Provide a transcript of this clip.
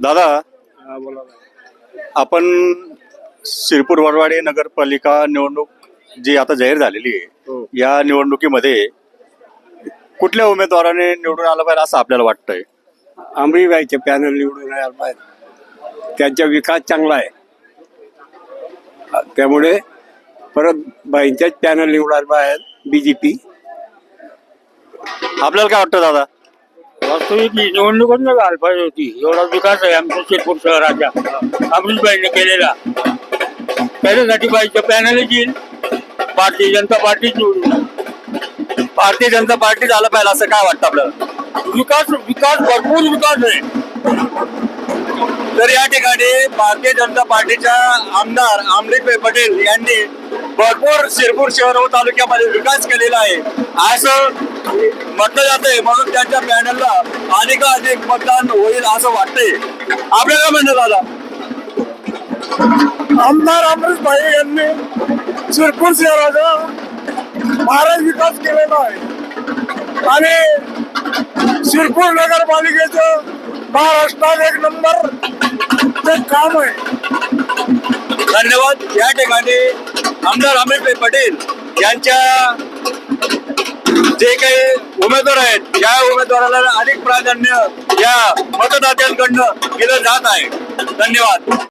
दादा आपण शिरपूर वरवाडे नगरपालिका निवडणूक जी आता जाहीर झालेली हो. आहे या निवडणुकीमध्ये कुठल्या उमेदवाराने निवडून आलं पाहिजे असं आपल्याला वाटतंय? आंबरीबाईचे पॅनल निवडून यायला पाहिजे. त्यांचा विकास चांगला आहे. त्यामुळे परत बाईंच्याच पॅनल निवडायला पाहिजे बीजेपी आपल्याला काय वाटतं दादा? वास्तविक ही निवडणूकच नाही पाहिजे होती. एवढा विकास आहे आमच्या शिरपूर शहराच्या अमृतबाईने केलेला. त्याच्यासाठी पाहिजे पॅनल येईल. भारतीय जनता पार्टी निवडून भारतीय जनता पार्टी झालं पाहिजे असं काय वाटतं आपल्याला विकास विकास भरपूर विकास आहे. तर या ठिकाणी भारतीय जनता पार्टीच्या आमदार अमरितभाई पटेल यांनी भरपूर शिरपूर शहर व तालुक्यामध्ये विकास केलेला आहे. असं म्हटलं जातंय. म्हणून त्यांच्या पॅनलला अधिकाधिक मतदान होईल असं वाटतंय. आपल्याला म्हणणं दादा? आमदार अमरीश भाई यांनी शिरपूर शहराचा महाराज विकास केलेला आहे. आणि शिरपूर नगरपालिकेचं महाराष्ट्रात एक नंबर. ते काम आहे. धन्यवाद. या ठिकाणी आमदार अमितभाई पटेल यांच्या जे काही उमेदवार आहेत या उमेदवाराला अधिक प्राधान्य या मतदात्यांकडनं दिलं जात आहे. धन्यवाद.